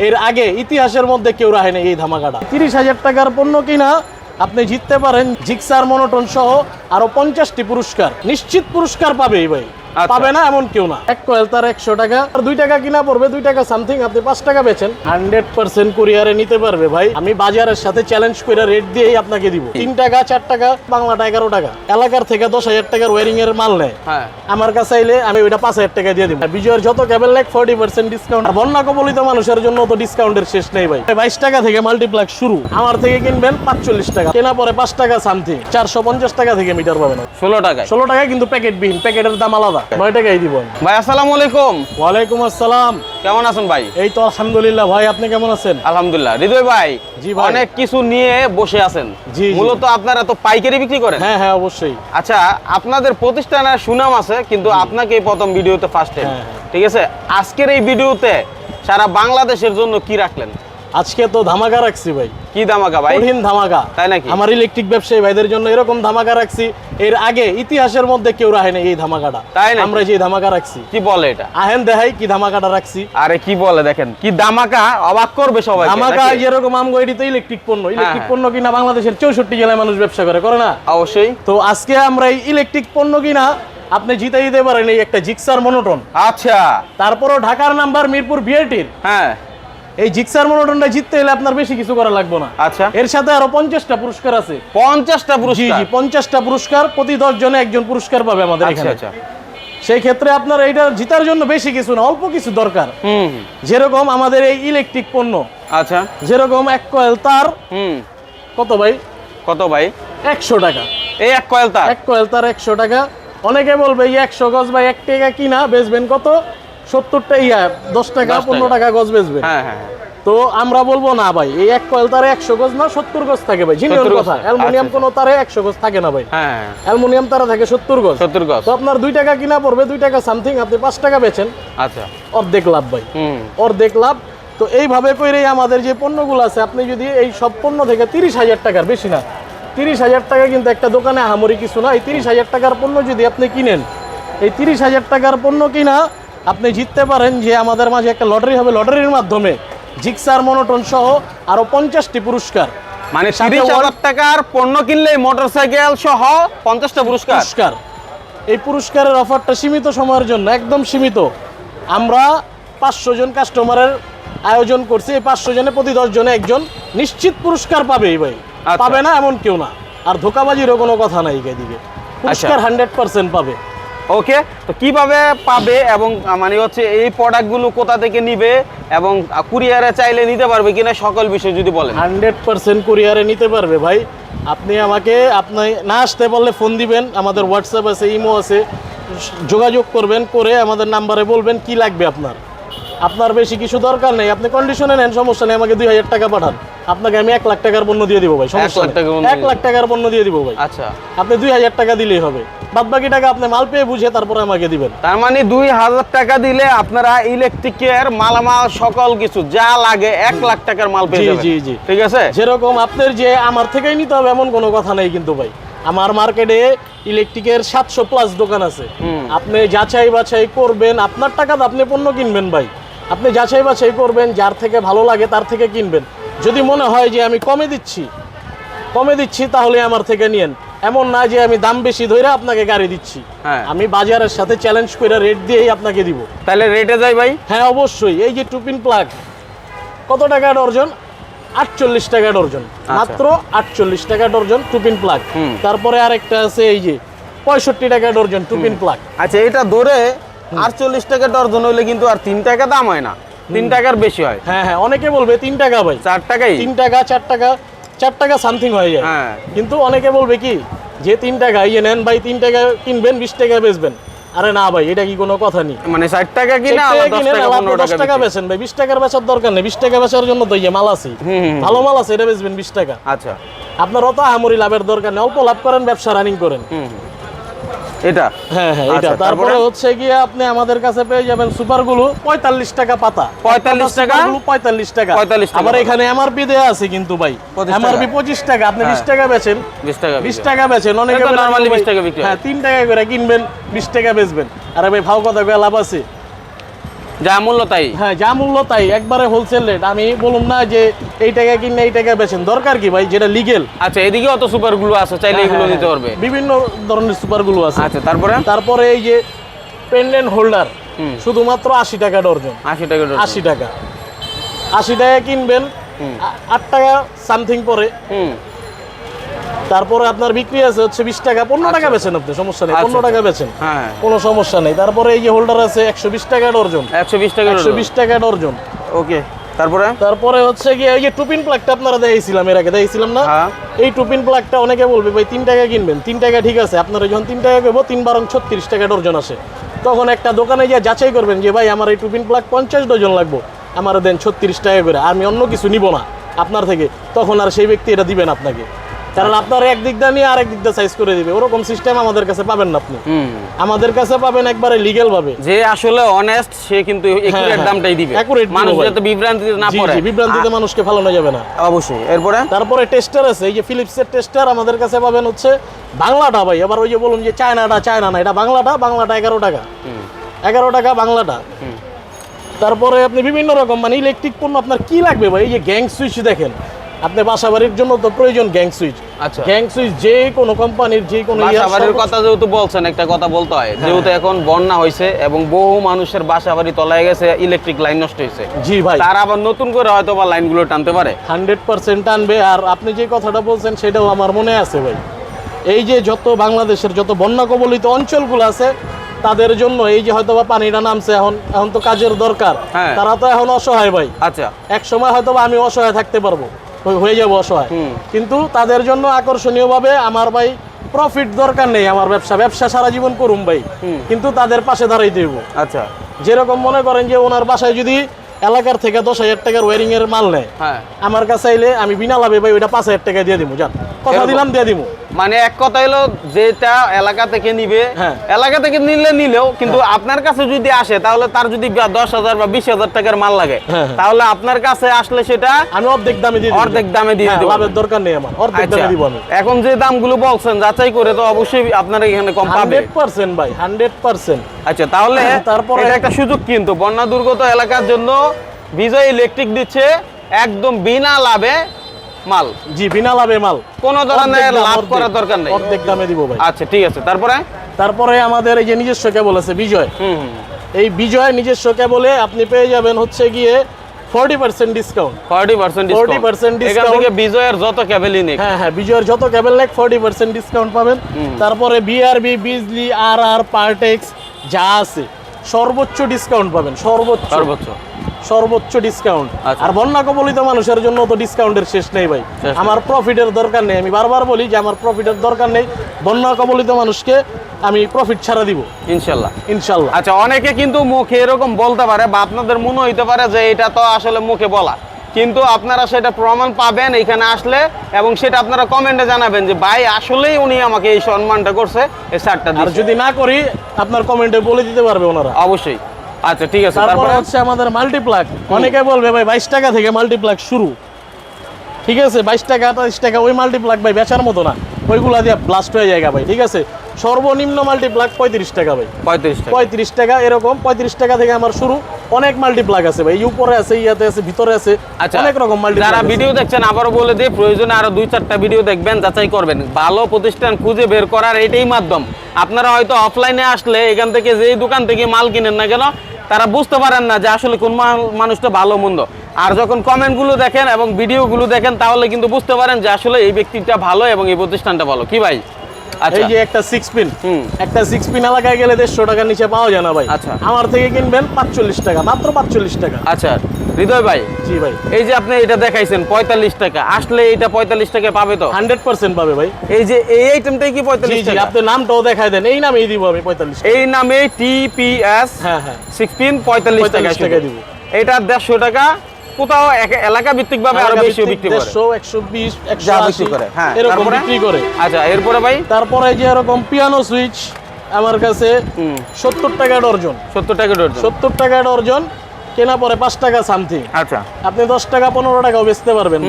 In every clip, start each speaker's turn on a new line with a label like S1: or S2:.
S1: এর আগে ইতিহাসের মধ্যে কেউ রাহেনি এই ধামাকাটা তিরিশ হাজার টাকার পণ্য কিনা আপনি জিততে পারেন জিক্সার মনোটন সহ আরও পঞ্চাশটি পুরস্কার নিশ্চিত পুরস্কার পাবে এই ভাই। পাবে না এমন কেউ না। এক কয়েল তার একশো টাকা। আর দুই টাকা কিনা পড়বে দুই টাকা সামথিং আপনি পাঁচ টাকা বেচেন। হান্ড্রেড পার্সেন্ট কুরিয়ারে নিতে পারবে ভাই। আমি বাজারের সাথে চ্যালেঞ্জ করে রেট দিয়েই আপনাকে দিব। তিন টাকা চার টাকা বাংলাটা এগারো টাকা। এলাকার থেকে দশ হাজার টাকার ওয়ারিং এর মাল নেয়।
S2: হ্যাঁ।
S1: আমার কাছে আইলে আমি ওইটা পাঁচ হাজার টাকা দিয়ে দিব। বিজয়ের যত cable like forty percent discount আর বন্যা কবলিত মানুষের জন্য তো ডিসকাউন্টের শেষ নেই ভাই। বাইশ টাকা থেকে মাল্টিপ্লাক শুরু। আমার থেকে কিনবেন পাঁচচল্লিশ টাকা। কেনা পরে পাঁচ টাকা সামথিং চারশো পঞ্চাশ টাকা থেকে মিটার পাবেন।
S2: ষোলো টাকা
S1: ষোলো টাকায় কিন্তু প্যাকেট বিহীন। প্যাকেটের দাম আলাদা। নয় টাকাই দিব
S2: ভাই আসসালামু আলাইকুম।
S1: ওয়ালাইকুম আসসালাম।
S2: কেমন আছেন ভাই?
S1: এই তো আলহামদুলিল্লাহ। ভাই আপনি কেমন আছেন?
S2: আলহামদুলিল্লাহ। হৃদয় ভাই
S1: জি ভাই।
S2: অনেক কিছু নিয়ে বসে আছেন।
S1: জি।
S2: মূলত আপনারা তো পাইকারি বিক্রি করেন?
S1: হ্যাঁ হ্যাঁ অবশ্যই।
S2: আচ্ছা আপনাদের প্রতিষ্ঠানের সুনাম আছে কিন্তু আপনাকে এই প্রথম ভিডিওতে ফার্স্ট টাইম
S1: হ্যাঁ, হ্যাঁ।
S2: ঠিক আছে? আজকের এই ভিডিওতে সারা বাংলাদেশের জন্য কি রাখলেন?
S1: আজকে তো ধামাকা রাখছি ভাই।
S2: কি ধামাকা ভাই?
S1: কঠিন ধামাকা।
S2: তাই নাকি?
S1: আমার ইলেকট্রিক ব্যবসায়ী ভাইদের জন্য এরকম ধামাকা রাখছি। এর আগে ইতিহাসের মধ্যে কেউ রাখেনি এই ধামাকাটা।
S2: তাই নাকি?
S1: আমরা যে ধামাকা রাখছি।
S2: কি বলে এটা?
S1: আহেন দেখাই কি ধামাকাটা রাখছি।
S2: আরে কি বলে দেখেন? কি দামাকা অবাক করবে সবাই
S1: ধামাকা যেরকম আমগো এটি তো ইলেকট্রিক পণ্য। ইলেকট্রিক
S2: হ্যাঁ।
S1: পণ্য কিনা বাংলাদেশের চৌষট্টি জেলায় মানুষ ব্যবসা করে করে না?
S2: অবশ্যই।
S1: তো আজকে আমরা এই ইলেকট্রিক পণ্য কিনা আপনি জিতে দিতে পারেন এই একটা জিক্সার মনোটন
S2: আচ্ছা।
S1: তারপরও ঢাকার নাম্বার মিরপুর ভিআইটির
S2: হ্যাঁ।
S1: এই জিক্সার মনোটনটা জিততে হলে আপনার বেশি কিছু করা লাগবে না।
S2: আচ্ছা।
S1: এর সাথে আরও পঞ্চাশটা পুরস্কার আছে।
S2: পঞ্চাশটা পুরস্কার?
S1: জি পঞ্চাশটা পুরস্কার প্রতি দশ জনে একজন পুরস্কার পাবে আমাদের
S2: আচ্ছা
S1: এখানে।
S2: আচ্ছা।
S1: সেই ক্ষেত্রে আপনার এইটা জিতার জন্য বেশি কিছু না অল্প কিছু দরকার। যেরকম আমাদের এই ইলেকট্রিক পণ্য।
S2: আচ্ছা।
S1: যেরকম এক কয়েল তার।
S2: হুম।
S1: কত ভাই?
S2: কত ভাই?
S1: একশো টাকা।
S2: এই এক কয়েল তার?
S1: এক কয়েল তার একশো টাকা। অনেকে বলবে এই একশো গজ বা এক টাকা কিনা বেচবেন কত? সত্তরটা ইয়া দশ টাকা পনেরো টাকা গজ বেচবেন
S2: হ্যাঁ হ্যাঁ হ্যাঁ।
S1: তো আমরা বলব না ভাই এই এক কয়েল তারে একশো গজ না সত্তর গজ থাকে ভাই জিনিয়র কথা। অ্যালুমিনিয়াম কোনো তারে একশো গজ থাকে না ভাই।
S2: হ্যাঁ হ্যাঁ
S1: তারা থাকে সত্তর গজ।
S2: সত্তর গজ।
S1: তো আপনার দুই টাকা কিনা পড়বে দুই টাকা সামথিং আপনি পাঁচ টাকা বেচেন।
S2: আচ্ছা।
S1: অর্ধেক লাভ ভাই। অর্ধেক লাভ। তো এইভাবে করেই আমাদের যে পণ্যগুলো আছে আপনি যদি এই সব পণ্য থেকে তিরিশ হাজার টাকার বেশি না তিরিশ হাজার টাকা কিন্তু একটা দোকানে আহামরি কিছু না এই তিরিশ হাজার টাকার পণ্য যদি আপনি কিনেন এই তিরিশ হাজার টাকার পণ্য কিনা আপনি জিততে পারেন যে আমাদের মাঝে একটা লটারি হবে লটারির মাধ্যমে। জিক্সার মনোটন সহ আরও পঞ্চাশটি পুরস্কার।
S2: মানে তিরিশ হাজার টাকার পণ্য কিনলে মোটর সাইকেল সহ পঞ্চাশটা পুরস্কার।
S1: পুরস্কার। এই পুরস্কারের অফারটা সীমিত সময়ের জন্য একদম সীমিত। আমরা পাঁচশো জন কাস্টমারের আয়োজন করছি এই পাঁচশো জনে প্রতি দশ জনে একজন নিশ্চিত পুরস্কার পাবে এই ভাই।
S2: আচ্ছা।
S1: পাবে না এমন কেউ না। আর ধোকাবাজিরও কোনো কথা নাই এদিকে। পুরস্কার হান্ড্রেড পার্সেন্ট পাবে।
S2: ওকে তো কীভাবে পাবে এবং মানে হচ্ছে এই প্রোডাক্টগুলো কোথা থেকে নিবে এবং কুরিয়ারে চাইলে নিতে পারবে কিনা সকল বিষয় যদি বলেন।
S1: হান্ড্রেড পার্সেন্ট কুরিয়ারে নিতে পারবে ভাই। আপনি আমাকে, আপনি না আসতে পারলে ফোন দিবেন, আমাদের হোয়াটসঅ্যাপ আছে ইমো আছে। যোগাযোগ করবেন, করে আমাদের নাম্বারে বলবেন কি লাগবে আপনার। আপনার বেশি কিছু দরকার নেই, আপনি কন্ডিশনে নেন, সমস্যা নেই, আমাকে দুই হাজার টাকা পাঠান। আপনাকে আমি এক লাখ টাকার পণ্য দিয়ে দিব ভাই সমস্যা এক লাখ টাকার পণ্য দিয়ে দিব ভাই।
S2: আচ্ছা।
S1: আপনি দুই হাজার টাকা দিলেই হবে। বাদ বাকি টাকা আপনি মাল পেয়ে বুঝে তারপরে আমাকে দিবেন।
S2: তার মানে দুই হাজার টাকা দিলে আপনারা ইলেকট্রিকের মালামাল সকল কিছু যা লাগে এক লাখ টাকার মাল পেয়ে যাবেন।
S1: জি, জি।
S2: ঠিক আছে?
S1: যেরকম আপনার যে আমার থেকেই নিতে হবে এমন কোনো কথা নেই কিন্তু ভাই। আমার মার্কেটে ইলেকট্রিকের সাতশো প্লাস দোকান আছে। আপনি যাচাই বাছাই করবেন আপনার টাকাতে আপনি পণ্য কিনবেন ভাই। আপনি যাচাই বাছাই করবেন যার থেকে ভালো লাগে তার থেকে কিনবেন। যদি মনে হয় যে আমি কমে দিচ্ছি কমে দিচ্ছি তাহলে আমার থেকে নিয়েন। এমন না যে আমি দাম বেশি ধরে আপনাকে গাড়ি দিচ্ছি।
S2: হ্যাঁ।
S1: আমি বাজারের সাথে চ্যালেঞ্জ করে রেট দিয়েই আপনাকে দিব।
S2: তাহলে রেটে যাই ভাই।
S1: হ্যাঁ অবশ্যই। এই যে টুপিন প্লাগ কত টাকা ডর্জন আটচল্লিশ টাকা ডর্জন মাত্র আটচল্লিশ টাকা ডর্জন টুপিন প্লাগ। তারপরে আরেকটা আছে এই যে পঁয়ষট্টি টাকা ডর্জন টুপিন প্লাগ
S2: আচ্ছা এটা ধরে আটচল্লিশ টাকা ডর্জন হইলে কিন্তু আর তিন টাকা দাম হয় না। তিন টাকার বেশি হয়।
S1: হ্যাঁ হ্যাঁ অনেকে বলবে তিন টাকা ভাই।
S2: চার টাকাই?
S1: তিন টাকা চার টাকা চার টাকা সামথিং হয়ে যায়।
S2: হ্যাঁ।
S1: কিন্তু অনেকে বলবে কি যে তিন টাকা ইয়ে নেন ভাই তিন টাকা কিনবেন বিশ টাকা বেচবেন। আরে না ভাই এটা কি কোনো কথা নেই।
S2: মানে ষাট টাকা কিনা দশ টাকা
S1: বেচেন ভাই বিশ টাকার বেচার দরকার নেই। বিশ টাকা বেচার জন্য তো ইয়ে মাল আছে। ভালো মাল আছে এটা বেচবেন বিশ টাকা।
S2: আচ্ছা।
S1: আপনার অত আহামরি লাভের দরকার নেই অল্প লাভ করেন ব্যবসা রানিং করেন।
S2: এটা
S1: হ্যাঁ হ্যাঁ এটা
S2: আচ্ছা,
S1: তারপরে? হচ্ছে গিয়ে আপনি আমাদের কাছে পেয়ে যাবেন সুপারগুলো পঁয়তাল্লিশ টাকা পাতা
S2: 45 টাকা?
S1: পঁয়তাল্লিশ টাকা
S2: 45 টাকা পাতা।
S1: এখানে এমআরপি আছে কিন্তু ভাই
S2: 25 টাকা।
S1: এমআরপি পঁচিশ টাকা আপনি বিশ
S2: হ্যাঁ।
S1: টাকা বেচেন
S2: বিশ টাকা
S1: বিশ
S2: বিক্রি।
S1: টাকা বেচেন অনেকে ভাই,
S2: 20 টাকা বিক্রি হ্যাঁ
S1: তিন টাকা করে কিনবেন বিশ টাকা বেচবেন আরে ভাই ভাও কথা কয়ে লাভ আছে
S2: যা মূল্য তাই।
S1: হ্যাঁ যা মূল্য তাই একবারে হোলসেল রেট আমি বলুন না যে এই টাকায় কিনে এই টাকায় বেচেন। দরকার কি ভাই? যেটা লিগেল
S2: আচ্ছা এদিকে অত সুপারগুলো আছে চাইলে এগুলো নিতে পারবে।
S1: বিভিন্ন ধরনের সুপারগুলো আছে।
S2: আচ্ছা তারপরে?
S1: তারপরে এই যে পেন্ডেন্ট হোল্ডার। শুধুমাত্র আশি টাকা ডর্জন
S2: আশি টাকা
S1: আশি টাকা। আশি টাকা কিনবেন আট টাকা সামথিং পরে। তারপরে আপনার বিক্রি আছে হচ্ছে বিশ টাকা পনেরো টাকা বেছেন আপনি সমস্যা নেই
S2: আচ্ছা,
S1: পনেরো টাকা বেছেন।
S2: হ্যাঁ।
S1: কোনো সমস্যা নেই। তারপরে এই যে হোল্ডার আছে একশো বিশ টাকা ডর্জন।
S2: একশো বিশ টাকা
S1: একশো বিশ টাকা ডর্জন।
S2: ওকে তারপরে?
S1: তারপরে হচ্ছে গিয়ে এই যে টুপিন প্লাগটা আপনারা দেখেছিলাম এর আগে দেখেছিলাম না?
S2: হ্যাঁ।
S1: এই টুপিন প্লাগটা অনেকে বলবে ভাই তিন টাকা কিনবেন? তিন টাকা ঠিক আছে আপনারা যখন তিন টাকা করব তিন বারং ছত্রিশ টাকা ডর্জন আসে। তখন একটা দোকানে গিয়ে যাচাই করবেন যে ভাই আমার এই টুপিন প্লাগ পঞ্চাশ ডজন লাগবো। আমার দেন ছত্রিশ টাকা করে আমি অন্য কিছু নিব না আপনার থেকে। তখন আর সেই ব্যক্তি এটা দিবেন আপনাকে। কারণ আপনার এক দিক দিয়ে নিয়ে আরেক দিক দিয়ে সাইজ করে দিবে। ওরকম সিস্টেম আমাদের কাছে পাবেন না আপনি। আমাদের কাছে পাবেন একবারে লিগেল ভাবে।
S2: যে আসলে অনেস্ট সে কিন্তু একুরেট
S1: হ্যাঁ।
S2: দামটাই দিবে।
S1: দিব
S2: মানুষ। যাতে বিভ্রান্তিতে না পড়ে।
S1: জি বিভ্রান্তিতে মানুষকে ফালানো যাবে না।
S2: অবশ্যই। এরপরে?
S1: তারপরে টেস্টার আছে এই যে ফিলিপসের টেস্টার আমাদের কাছে পাবেন হচ্ছে বাংলাটা ভাই। এবার ওই যে বলুন যে চায়নাটা চায়না না এটা বাংলাটা? বাংলাটা এগারো টাকা।
S2: হুম।
S1: এগারো টাকা বাংলাটা।
S2: হুম।
S1: তারপরে আপনি বিভিন্ন রকম মানে ইলেকট্রিক পণ্য আপনার কি লাগবে ভাই? এই যে গ্যাং সুইচ দেখেন। আপনি বাসা বাড়ির জন্য তো প্রয়োজন গ্যাং সুইচ।
S2: আচ্ছা।
S1: গ্যাং সুইচ যে কোনো কোম্পানির যে কোনো
S2: বাসা বাড়ির কথা যেহেতু বলছেন একটা কথা বলতে হয়।
S1: হ্যাঁ।
S2: যেহেতু এখন বন্যা হয়েছে এবং বহু মানুষের বাসা বাড়ি তলায় গেছে ইলেকট্রিক লাইন নষ্ট হয়েছে।
S1: জি ভাই।
S2: তারা আবার নতুন করে হয়তো বা লাইনগুলো টানতে পারে।
S1: হান্ড্রেড পার্সেন্ট আনবে আর আপনি যে কথাটা বলছেন সেটাও আমার মনে আছে ভাই। এই যে যত বাংলাদেশের যত বন্যা কবলিত অঞ্চলগুলো আছে তাদের জন্য এই যে হয়তো বা পানিটা নামছে এখন এখন তো কাজের দরকার।
S2: হ্যাঁ।
S1: তারা তো এখন অসহায় ভাই।
S2: আচ্ছা।
S1: এক সময় হয়তো বা আমি অসহায় থাকতে পারব। হয়ে- যাব অসহায়। কিন্তু তাদের জন্য আকর্ষণীয়ভাবে আমার ভাই প্রফিট দরকার নেই আমার ব্যবসা। ব্যবসা সারা জীবন করুম ভাই। কিন্তু তাদের পাশে দাঁড়াইতে হইব
S2: আচ্ছা।
S1: যেরকম মনে করেন যে ওনার বাসায় যদি এলাকার থেকে দশ হাজার টাকার ওয়ারিং এর মাল নেয়
S2: হ্যাঁ।
S1: আমার কাছে এলে আমি বিনা লাভে ভাই ওইটা পাঁচ হাজার টাকা দিয়ে দিব যান। কথা দিলাম দিয়ে দিব
S2: মানে এক কথা হলো যেটা এলাকা থেকে নিবে
S1: হ্যাঁ।
S2: এলাকা থেকে নিলে নিলেও কিন্তু আপনার কাছে যদি আসে তাহলে তার যদি দশ হাজার বা বিশ হাজার টাকার মাল লাগে
S1: হ্যাঁ, হ্যাঁ।
S2: তাহলে আপনার কাছে আসলে সেটা
S1: আমি অর্ধেক দামে দিয়ে
S2: অর্ধেক দামে দিয়ে
S1: হ্যাঁ,
S2: দিতে
S1: লাভের দরকার নেই আমার। অর্ধেক
S2: আচ্ছা।
S1: দামে দিব আমি।
S2: এখন যে দামগুলো বলছেন যাচাই করে তো অবশ্যই আপনারা এখানে কম পাবে।
S1: হান্ড্রেড পার্সেন্ট ভাই হান্ড্রেড পার্সেন্ট।
S2: আচ্ছা তাহলে
S1: তারপরে-
S2: এটা একটা সুযোগ কিন্তু বন্যা দুর্গত এলাকার জন্য বিজয় ইলেকট্রিক দিচ্ছে একদম বিনা লাভে মাল?
S1: জি বিনা লাভে মাল।
S2: কোনো ধরনের লাভ করার দরকার নেই।
S1: অর্ধেক দামে দিব ভাই।
S2: আচ্ছা ঠিক আছে। তারপরে?
S1: তারপরে আমাদের এই যে নিজস্ব কেবল আছে বিজয়। এই বিজয় নিজস্ব কেবলে আপনি পেয়ে যাবেন হচ্ছে গিয়ে forty percent discount
S2: forty percent
S1: 40%
S2: এখান বিজয়ের যত ক্যাবেলই নেই
S1: হ্যাঁ হ্যাঁ বিজয়ের যত ফর্টি পার্সেন্ট ডিসকাউন্ট পাবেন। তারপরে বিআরবি বিজলি আর আর পার্টেক্স যা আছে সর্বোচ্চ ডিসকাউন্ট পাবেন সর্বোচ্চ।
S2: সর্বোচ্চ।
S1: সর্বোচ্চ ডিসকাউন্ট
S2: আচ্ছা।
S1: আর বন্যা কবলিত মানুষের জন্য তো ডিসকাউন্টের শেষ নেই ভাই। আমার প্রফিটের দরকার নেই। আমি বারবার বলি যে আমার প্রফিটের দরকার নেই। বন্যা কবলিত মানুষকে আমি প্রফিট ছাড়া দিব।
S2: ইনশাল্লাহ।
S1: ইনশাল্লাহ।
S2: আচ্ছা অনেকে কিন্তু মুখে এরকম বলতে পারে বা আপনাদের মনে হইতে পারে যে এটা তো আসলে মুখে বলা। কিন্তু আপনারা সেটা প্রমাণ পাবেন এখানে আসলে এবং সেটা আপনারা কমেন্টে জানাবেন যে ভাই আসলেই উনি আমাকে এই সম্মানটা করছে এই
S1: আর যদি না করি আপনার কমেন্টে বলে দিতে পারবে ওনারা।
S2: অবশ্যই। আচ্ছা ঠিক আছে
S1: তারপরে হচ্ছে আমাদের মাল্টিপ্লাগ অনেকে বলবে ভাই বাইশ টাকা থেকে মাল্টিপ্লাগ শুরু। ঠিক আছে বাইশ টাকা আঠাশ টাকা ওই মাল্টিপ্লাগ ভাই বেচার মতো না। ওইগুলা দিয়ে ব্লাস্ট হয়ে যায় ভাই ঠিক আছে? সর্বনিম্ন মাল্টিপ্লাগ পঁয়ত্রিশ টাকা ভাই।
S2: পঁয়ত্রিশ টাকা।
S1: পঁয়ত্রিশ টাকা এরকম পঁয়ত্রিশ টাকা থেকে আমার শুরু। অনেক মাল্টিপ্লাগ আছে ভাই এই উপরে আছে ইয়াতে আছে ভিতরে আছে।
S2: আচ্ছা
S1: অনেক রকম মাল্টিপ্লাগ
S2: যারা ভিডিও দেখছেন আবারও বলে দিই প্রয়োজনে আরও দুই চারটা ভিডিও দেখবেন যাচাই করবেন। ভালো প্রতিষ্ঠান খুঁজে বের করার এটাই মাধ্যম। আপনারা হয়তো অফলাইনে আসলে এখান থেকে যেই দোকান থেকে মাল কিনেন না কেন তারা বুঝতে পারেন না যে আসলে কোন মানুষটা ভালো মন্দ। আর যখন কমেন্টগুলো দেখেন এবং ভিডিওগুলো দেখেন তাহলে কিন্তু বুঝতে পারেন যে আসলে এই ব্যক্তিটা ভালো এবং এই প্রতিষ্ঠানটা ভালো। কি ভাই? আচ্ছা।
S1: এই যে একটা সিক্স পিন
S2: হুম।
S1: একটা সিক্স পিন এলাকায় গেলে দেড়শো টাকার নিচে পাওয়া যায় না ভাই।
S2: আচ্ছা।
S1: আমার থেকে কিনবেন পাঁচচল্লিশ টাকা মাত্র পাঁচচল্লিশ টাকা।
S2: আচ্ছা। হৃদয় ভাই?
S1: জি ভাই।
S2: এই যে আপনি এটা দেখাইছেন পঁয়তাল্লিশ টাকা। আসলে এটা পঁয়তাল্লিশ টাকা পাবে তো?
S1: হান্ড্রেড পার্সেন্ট পাবে ভাই।
S2: এই যে এই আইটেমটাই কি পঁয়তাল্লিশ টাকা?
S1: আপনি নামটাও দেখাই দেন। এই নামেই দিব আমি পঁয়তাল্লিশ
S2: এই নামে টিপিএস
S1: হ্যাঁ হ্যাঁ।
S2: সিক্সটিন পঁয়তাল্লিশ টাকা
S1: টাকা দিব।
S2: এটা দেড়শো টাকা কোথাও এলাকা ভিত্তিক ভাবে আরও বেশি বিক্রি করে।
S1: দেড়শো একশো বিশ একশো
S2: যা
S1: আশি
S2: বিক্রি করে হ্যাঁ।
S1: এরকম বিক্রি করে।
S2: আচ্ছা এরপরে ভাই?
S1: তারপরে যে এরকম পিয়ানো সুইচ আমার কাছে
S2: হুম।
S1: সত্তর টাকা ডর্জন।
S2: সত্তর টাকা ডর্জন।
S1: সত্তর টাকা ডর্জন কেনা পরে পাঁচ টাকা সামথিং
S2: আচ্ছা।
S1: আপনি দশ টাকা পনেরো টাকাও বেচতে পারবেন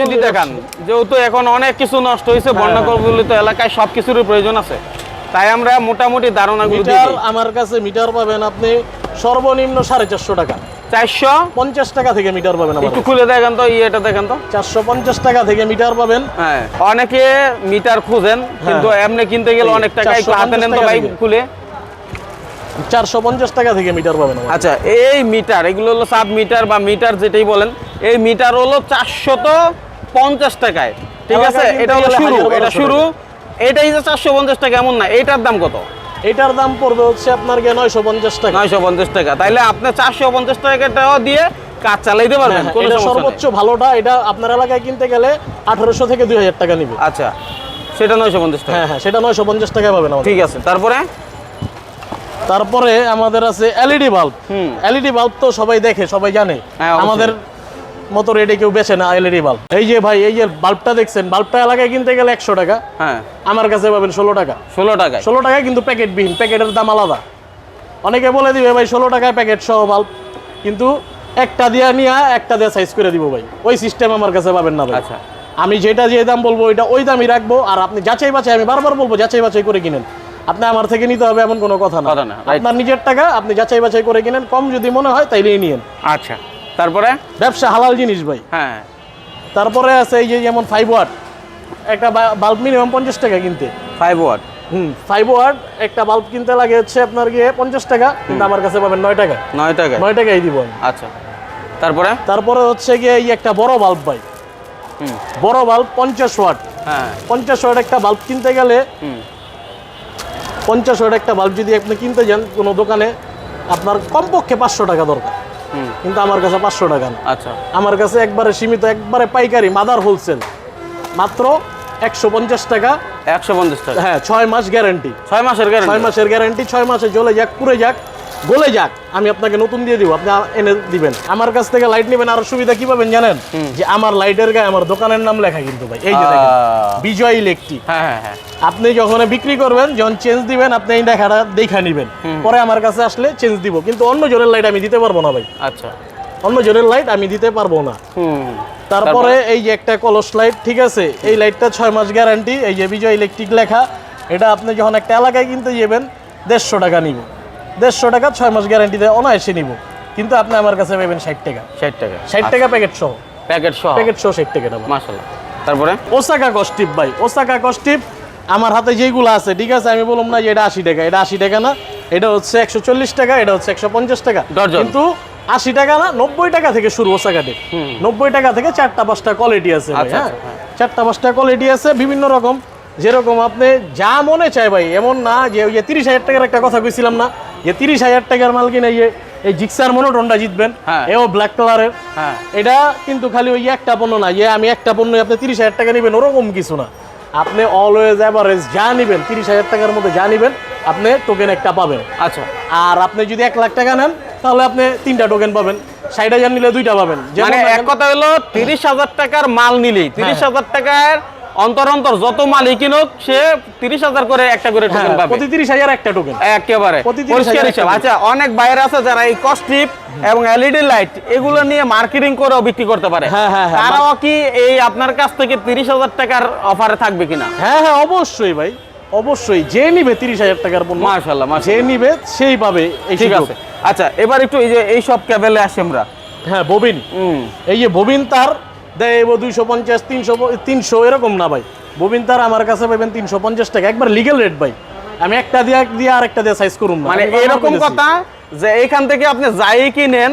S2: যদি দেখান যেহেতু এখন অনেক কিছু নষ্ট হয়েছে
S1: হ্যাঁ,
S2: বন্যা কবলিত এলাকায় সব কিছুরই প্রয়োজন আছে। তাই আমরা মোটামুটি ধারণাগুলো দিয়ে
S1: মিটার আমার কাছে মিটার পাবেন আপনি সর্বনিম্ন সাড়ে চারশো টাকা।
S2: চারশো?
S1: পঞ্চাশ টাকা থেকে মিটার পাবেন
S2: একটু খুলে দেখেন তো ইয়েটা দেখেন তো।
S1: চারশো পঞ্চাশ টাকা থেকে মিটার পাবেন।
S2: হ্যাঁ অনেকে মিটার খুঁজেন কিন্তু এমনি কিনতে গেলে অনেক টাকা একটু হাতে নেন তো ভাই খুলে।
S1: চারশো পঞ্চাশ টাকা থেকে মিটার পাবেন
S2: আচ্ছা এই মিটার এগুলো হলো সাব মিটার বা মিটার যেটাই বলেন এই মিটার হলো চারশত পঞ্চাশ টাকায় ঠিক আছে? এটা হলো শুরু এটা শুরু। এটাই যে চারশো পঞ্চাশ টাকা এমন না এটার দাম কত?
S1: এটার দাম পড়বে হচ্ছে আপনার গিয়ে নয়শো পঞ্চাশ টাকা।
S2: নয়শো পঞ্চাশ টাকা তাইলে আপনি চারশো পঞ্চাশ টাকাটাও দিয়ে কাজ চালাইতে পারবেন
S1: হ্যাঁ,
S2: কোনো
S1: সর্বোচ্চ ভালোটা এটা আপনার এলাকায় কিনতে গেলে আঠারোশো থেকে দুই হাজার টাকা নিবে।
S2: আচ্ছা সেটা নয়শো পঞ্চাশ টাকা।
S1: হ্যাঁ হ্যাঁ সেটা নয়শো পঞ্চাশ টাকা পাবেন
S2: ঠিক আছে তারপরে?
S1: তারপরে আমাদের আছে এলইডি বাল্ব। এলইডি বাল্ব তো সবাই দেখে সবাই জানে।
S2: হ্যাঁ,
S1: আমাদের মতো রেটে কেউ বেচে না এলইডি বাল্ব। এই যে ভাই এই যে বাল্বটা দেখছেন বাল্বটা এলাকায় কিনতে গেলে একশো টাকা।
S2: হ্যাঁ।
S1: আমার কাছে পাবেন ষোলো টাকা।
S2: ষোলো টাকা
S1: ষোলো টাকায় কিন্তু প্যাকেটবিহীন প্যাকেটের দাম আলাদা। অনেকে বলে দিবে ভাই ষোলো টাকায় প্যাকেট সহ বাল্ব। কিন্তু একটা দিয়ে নিয়ে একটা দিয়ে সাইজ করে দিব ভাই। ওই সিস্টেম আমার কাছে পাবেন না ভাই।
S2: আচ্ছা।
S1: আমি যেটা যে দাম বলব ওইটা ওই দামই রাখব। আর আপনি যাচাই বাছাই আমি বারবার বলব যাচাই বাছাই করে কিনেন। আপনি আমার থেকে নিতে হবে এমন কোনো কথা না. আপনার নিজের টাকা আপনি যাচাই বাছাই করে কিনেন কম যদি মনে হয় তাইলেই নিয়েন।
S2: আচ্ছা তারপরে?
S1: ব্যবসা হালাল জিনিস ভাই।
S2: হ্যাঁ।
S1: তারপরে আছে এই যে যেমন ফাইভ ওয়াট একটা বাল্ব মিনিমাম পঞ্চাশ টাকা কিনতে।
S2: ফাইভ ওয়াট
S1: হুম ফাইভ ওয়াট একটা বাল্ব কিনতে লাগে হচ্ছে আপনার গিয়ে পঞ্চাশ টাকা কিন্তু আমার কাছে পাবেন নয় টাকা।
S2: নয় টাকায়
S1: নয় টাকাই দিব
S2: আচ্ছা তারপরে?
S1: তারপরে হচ্ছে গিয়ে এই একটা বড় বাল্ব ভাই। বড় বাল্ব পঞ্চাশ ওয়াট
S2: হ্যাঁ।
S1: পঞ্চাশ ওয়াট একটা বাল্ব কিনতে গেলে পঞ্চাশ ওয়াট একটা বাল্ব যদি আপনি কিনতে যান কোনো দোকানে আপনার কমপক্ষে পাঁচশো টাকা দরকার। কিন্তু আমার কাছে পাঁচশো টাকা না।
S2: আচ্ছা।
S1: আমার কাছে একবারে সীমিত একবারে পাইকারি মাদার হোলসেল মাত্র একশো পঞ্চাশ টাকা।
S2: একশো পঞ্চাশ টাকা।
S1: হ্যাঁ ছয় মাস গ্যারান্টি
S2: ছয় মাসের
S1: ছয় মাসের গ্যারান্টি ছয় মাসে জ্বলে যাক পুড়ে যাক। গলে যাক আমি আপনাকে নতুন দিয়ে দিব আপনি এনে দিবেন। আমার কাছ থেকে লাইট নেবেন আরও সুবিধা কি পাবেন জানেন? যে আমার লাইটের গায়ে আমার দোকানের নাম লেখা কিন্তু ভাই এই যে বিজয় ইলেকট্রিক
S2: হ্যাঁ হ্যাঁ হ্যাঁ।
S1: আপনি যখন বিক্রি করবেন যখন চেঞ্জ দিবেন আপনি এই দেখাটা দেখা নিবেন। পরে আমার কাছে আসলে চেঞ্জ দিব। কিন্তু অন্য জোরের লাইট আমি দিতে পারব না ভাই।
S2: আচ্ছা।
S1: অন্য জোরের লাইট আমি দিতে পারব না। তারপরে এই যে একটা কলস লাইট ঠিক আছে? এই লাইটটা ছয় মাস গ্যারান্টি এই যে বিজয় ইলেকট্রিক লেখা এটা আপনি যখন একটা এলাকায় কিনতে যাবেন দেড়শো টাকা নিব। দেড়শো টাকা ছয় মাস গ্যারান্টিতে অনায়াসে নিব। কিন্তু আপনি আমার কাছে পাবেন ষাট টাকা।
S2: ষাট টাকা।
S1: ষাট টাকা প্যাকেট সহ।
S2: প্যাকেট সহ।
S1: প্যাকেট সহ ষাট টাকা দাম
S2: মাসাল্লাহ তারপরে?
S1: ওসাকা কস্টিপ ভাই ওসাকা কস্টিপ আমার হাতে যেগুলো আছে ঠিক আছে? আমি বললাম না যে এটা আশি টাকা এটা আশি টাকা না। এটা হচ্ছে একশো চল্লিশ টাকা এটা হচ্ছে একশো পঞ্চাশ টাকা। কিন্তু আশি টাকা না নব্বই টাকা থেকে শুরু ওসাকাটে নব্বই টাকা থেকে চারটা পাঁচটা কোয়ালিটি আছে
S2: আচ্ছা,
S1: হ্যাঁ?
S2: আচ্ছা,
S1: চারটা পাঁচটা কোয়ালিটি আছে বিভিন্ন রকম। যেরকম আপনি যা মনে চায় ভাই এমন না যে ওই যে তিরিশ হাজার টাকার একটা কথা কইছিলাম না যে তিরিশ হাজার টাকার মাল কিনে এই জিক্সার মনোটনটা জিতবেন
S2: হ্যাঁ।
S1: এও ব্ল্যাক কালারের
S2: হ্যাঁ
S1: এটা কিন্তু খালি ওই একটা পণ্য না যে আমি একটা পণ্য আপনি তিরিশ হাজার টাকা নেবেন ওরকম কিছু না আপনি অলওয়েজ অ্যাভারেজ যা নেবেন তিরিশ হাজার টাকার মধ্যে যা নেবেন আপনি টোকেন একটা পাবেন
S2: আচ্ছা
S1: আর আপনি যদি এক লাখ টাকা নেন তাহলে আপনি তিনটা টোকেন পাবেন। ষাট হাজার নিলে দুইটা পাবেন।
S2: মানে এক কথা হলো তিরিশ হাজার টাকার মাল নিলেই তিরিশ হাজার টাকার অন্তর অন্তর যত মালই কিনুক সে তিরিশ হাজার করে একটা করে টোকেন
S1: হ্যাঁ,
S2: পাবে।
S1: প্রতি তিরিশ হাজার একটা টোকেন
S2: একেবারে। পরিষ্কার হিসাব। আচ্ছা অনেক বাইরে আছে যারা এই কস্টিপ এবং এলইডি লাইট এগুলো নিয়ে মার্কেটিং করেও বিক্রি করতে পারে।
S1: হ্যাঁ, হ্যাঁ।
S2: তারাও কি এই আপনার কাছ থেকে তিরিশ হাজার টাকার অফারে থাকবে কিনা?
S1: হ্যাঁ হ্যাঁ অবশ্যই ভাই। অবশ্যই। যে নিবে তিরিশ হাজার টাকার পণ্য
S2: মাশাল্লাহ
S1: যে নিবে সেই পাবে এই
S2: ঠিক আছে। আচ্ছা এবার একটু এই যে এই সব ক্যাবেলে আসি আমরা।
S1: হ্যাঁ ববিন।
S2: হুম।
S1: এই যে ববিন তার দেয় দুইশো পঞ্চাশ তিনশো তিনশো এরকম না ভাই। ববিন তার আমার কাছে পাবেন তিনশো পঞ্চাশ টাকা। একবার লিগেল রেট ভাই। আমি একটা দিয়ে দিয়ে আর একটা দিয়ে সাইজ করুন
S2: মানে এরকম কথা যে এখান থেকে আপনি যাই কিনেন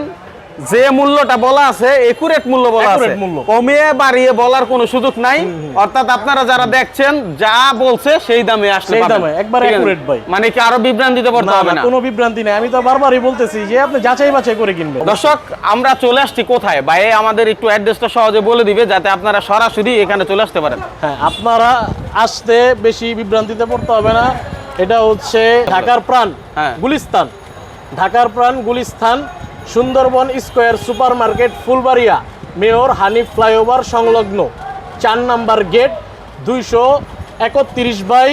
S2: যে মূল্যটা বলা আছে একুরেট মূল্য বলা আছে। কমিয়ে বাড়িয়ে বলার কোনো সুযোগ নাই। অর্থাৎ আপনারা যারা দেখছেন যা বলছে সেই দামে আসলে
S1: সেই দামে, একবার accurate ভাই।
S2: মানে কি আরও বিভ্রান্তিতে পড়তে
S1: না
S2: হবে
S1: না
S2: না?
S1: কোনো বিভ্রান্তি নেই। আমি তো বারবারই বলতেছি যে আপনি যাচাই বাছাই করে কিনবেন।
S2: দর্শক আমরা চলে আসছি কোথায়? ভাই আমাদের একটু অ্যাড্রেসটা সহজে বলে দিবে যাতে আপনারা সরাসরি এখানে চলে আসতে পারেন।
S1: হ্যাঁ আপনারা আসতে বেশি বিভ্রান্তিতে পড়তে হবে না। এটা হচ্ছে ঢাকার প্রাণ
S2: হ্যাঁ।
S1: গুলিস্তান। ঢাকার প্রাণ Gulistan Sundarban square super market Fulbaria. Mayor Hanif flyover সংলগ্ন। চার নাম্বার গেট, দুইশো একত্রিশ বাই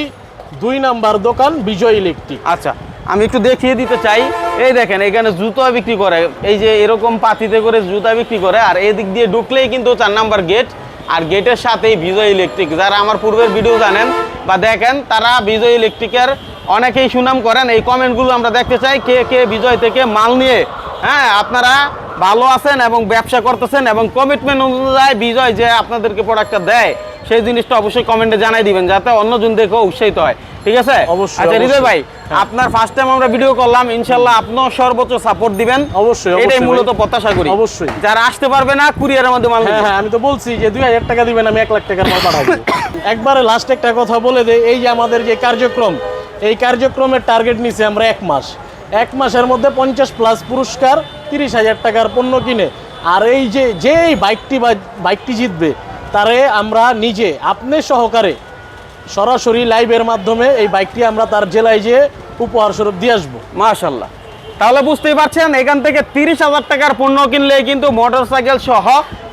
S1: দুই নাম্বার দোকান বিজয় ইলেকট্রিক।
S2: আচ্ছা আমি একটু দেখিয়ে দিতে চাই। এই দেখেন, এখানে জুতো বিক্রি করে। এই যে এরকম পাতিতে করে জুতা বিক্রি করে, আর এদিক দিয়ে ঢুকলেই কিন্তু চার নাম্বার গেট। আর গেটের সাথেই বিজয় ইলেকট্রিক। যারা আমার পূর্বের ভিডিও জানেন বা দেখেন, তারা বিজয় ইলেকট্রিকের অনেকেই সুনাম করেন। এই কমেন্টগুলো আমরা দেখতে চাই, কে কে বিজয় থেকে মাল নিয়ে হ্যাঁ আপনারা ভালো আছেন এবং ব্যবসা করতেছেন এবং কমিটমেন্ট অনুযায়ী বিজয় যে আপনাদেরকে প্রোডাক্টটা দেয় সেই জিনিসটা অবশ্যই কমেন্টে জানাই দিবেন যাতে অন্যজন দেখেও উৎসাহিত হয়। ঠিক আছে?
S1: অবশ্যই,
S2: আচ্ছা হৃদয় ভাই আপনার ফার্স্ট টাইম আমরা ভিডিও করলাম ইনশাল্লাহ আপনিও সর্বোচ্চ সাপোর্ট দিবেন।
S1: অবশ্যই,
S2: এটাই মূলত প্রত্যাশা করি।
S1: অবশ্যই।
S2: যারা আসতে পারবে না কুরিয়ারের মধ্যে মাল
S1: হ্যাঁ হ্যাঁ আমি তো বলছি যে দুই হাজার টাকা দিবেন আমি এক লাখ টাকার মাল পাঠাবো। একবারে লাস্ট একটা কথা বলে দেই এই যে আমাদের যে কার্যক্রম এই কার্যক্রমের টার্গেট নিছে আমরা এক মাস। এক মাসের মধ্যে পঞ্চাশ প্লাস পুরস্কার তিরিশ হাজার টাকার পণ্য কিনে। আর এই যে যে এই বাইকটি বাইকটি জিতবে, তারে আমরা নিজে, আপনি সহকারে সরাসরি লাইভের মাধ্যমে এই বাইকটি আমরা তার জেলায় যেয়ে উপহার স্বরূপ দিয়ে আসব।
S2: মাশাল্লাহ। তাহলে বুঝতেই পারছেন, এখান থেকে তিরিশ হাজার টাকার পণ্য কিনলে কিন্তু মোটরসাইকেল সহ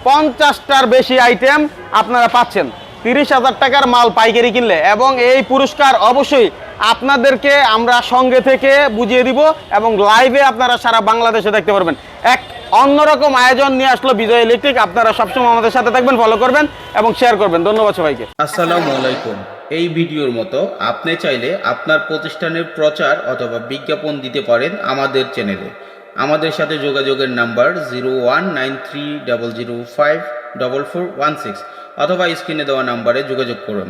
S2: পঞ্চাশটার বেশি আইটেম আপনারা পাচ্ছেন। তিরিশ হাজার টাকার মাল পাইকারি কিনলে এবং এই পুরস্কার অবশ্যই আপনাদেরকে আমরা সঙ্গে থেকে বুঝিয়ে দিব এবং লাইভে আপনারা সারা বাংলাদেশে দেখতে পারবেন। এক অন্যরকম আয়োজন নিয়ে আসলো বিজয় ইলেকট্রিক। আপনারা সবসময় আমাদের সাথে থাকবেন ফলো করবেন এবং শেয়ার করবেন। ধন্যবাদ সবাইকে।
S3: আসসালামু আলাইকুম। এই ভিডিওর মতো আপনি চাইলে আপনার প্রতিষ্ঠানের প্রচার অথবা বিজ্ঞাপন দিতে পারেন আমাদের চ্যানেলে আমাদের সাথে যোগাযোগের number zero one nine three double zero five double four one six অথবা স্ক্রিনে দেওয়া নাম্বারে যোগাযোগ করুন।